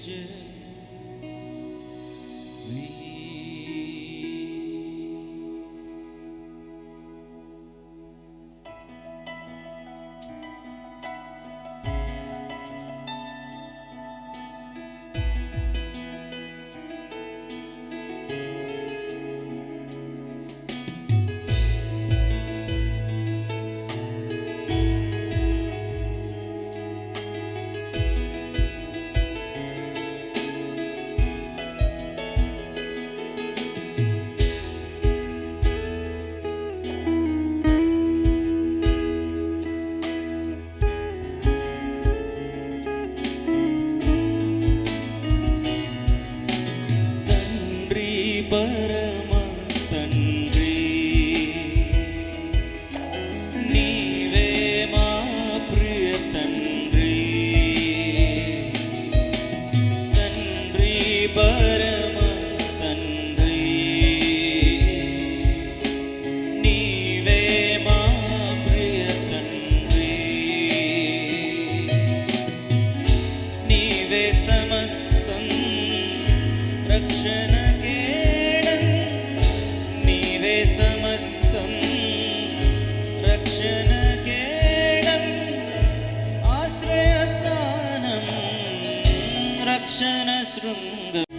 edges. தங்க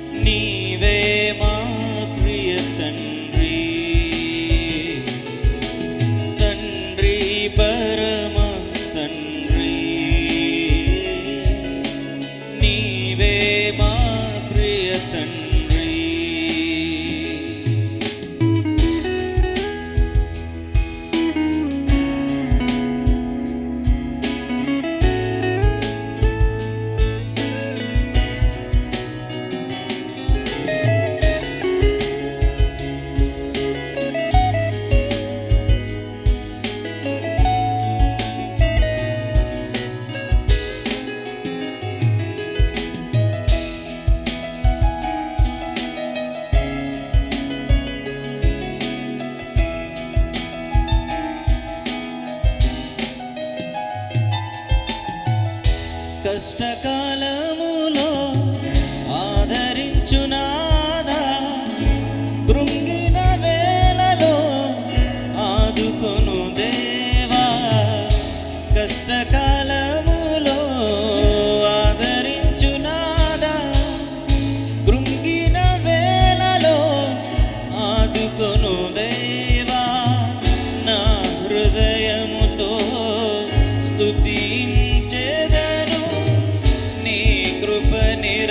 కష్టకాలం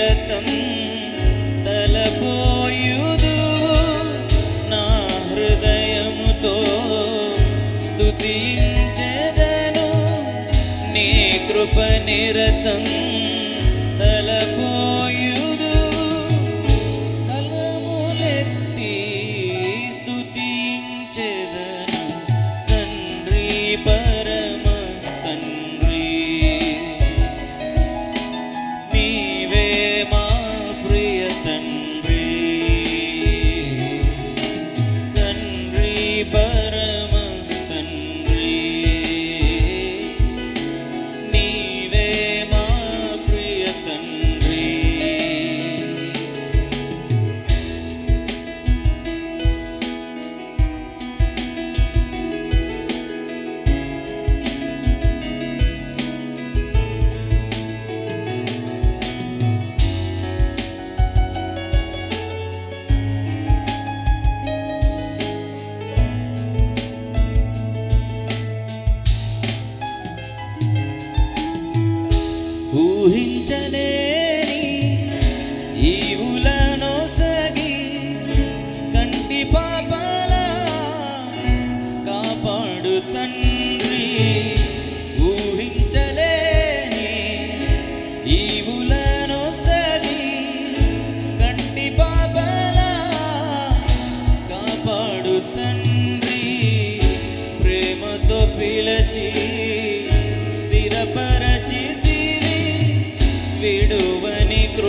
రతం తలపోయుదు. నా హృదయముతో స్తుతించెదను. నీ కృప నిరతం తలపో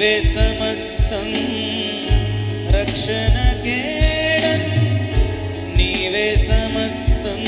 నీవే సమస్తం రక్షణ కేడం నీవే సమస్తం